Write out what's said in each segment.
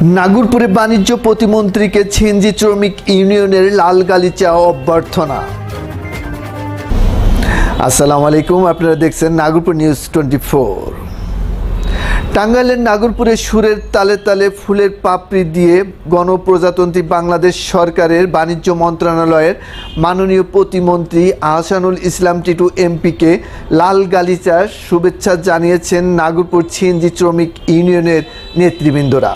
নাগরপুরে বাণিজ্য প্রতিমন্ত্রীকে ছিনজি শ্রমিক ইউনিয়নের লাল গালিচা অভ্যর্থনা। আসসালামু আলাইকুম, আপনারা দেখছেন নাগরপুর নিউজ টোয়েন্টি ফোর। টাঙ্গাইলের নাগরপুরে সুরের তালে তালে ফুলের পাপড়ি দিয়ে গণপ্রজাতন্ত্রী বাংলাদেশ সরকারের বাণিজ্য মন্ত্রণালয়ের মাননীয় প্রতিমন্ত্রী আহসানুল ইসলাম টিটু এমপিকে লাল গালিচার শুভেচ্ছা জানিয়েছেন নাগরপুর ছিনজি শ্রমিক ইউনিয়নের নেতৃবৃন্দরা।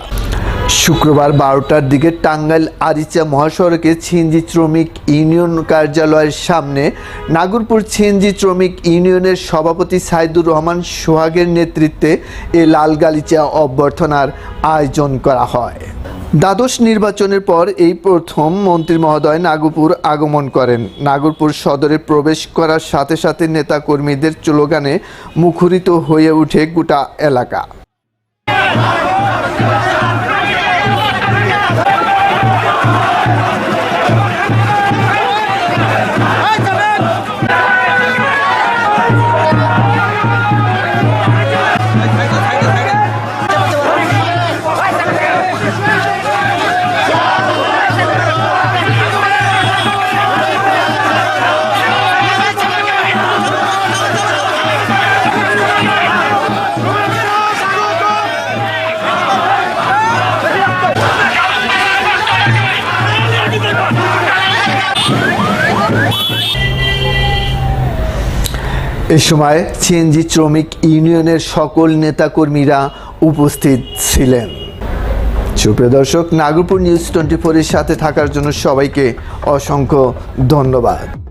শুক্রবার বারোটার দিকে টাঙ্গাইল আরিচা মহাসড়কে ছিনজি শ্রমিক ইউনিয়ন কার্যালয়ের সামনে নাগরপুর ছিনজি শ্রমিক ইউনিয়নের সভাপতি সাইদুর রহমান সোহাগের নেতৃত্বে এ লাল গালিচা অভ্যর্থনার আয়োজন করা হয়। দ্বাদশ নির্বাচনের পর এই প্রথম মন্ত্রী মহোদয় নাগরপুর আগমন করেন। নাগরপুর সদরে প্রবেশ করার সাথে সাথে নেতাকর্মীদের স্লোগানে মুখরিত হয়ে ওঠে গোটা এলাকা। এ সময় সিএনজি শ্রমিক ইউনিয়নের সকল নেতাকর্মীরা উপস্থিত ছিলেন। সুপ্রিয় দর্শক, নাগরপুর নিউজ টোয়েন্টি ফোরের সাথে থাকার জন্য সবাইকে অসংখ্য ধন্যবাদ।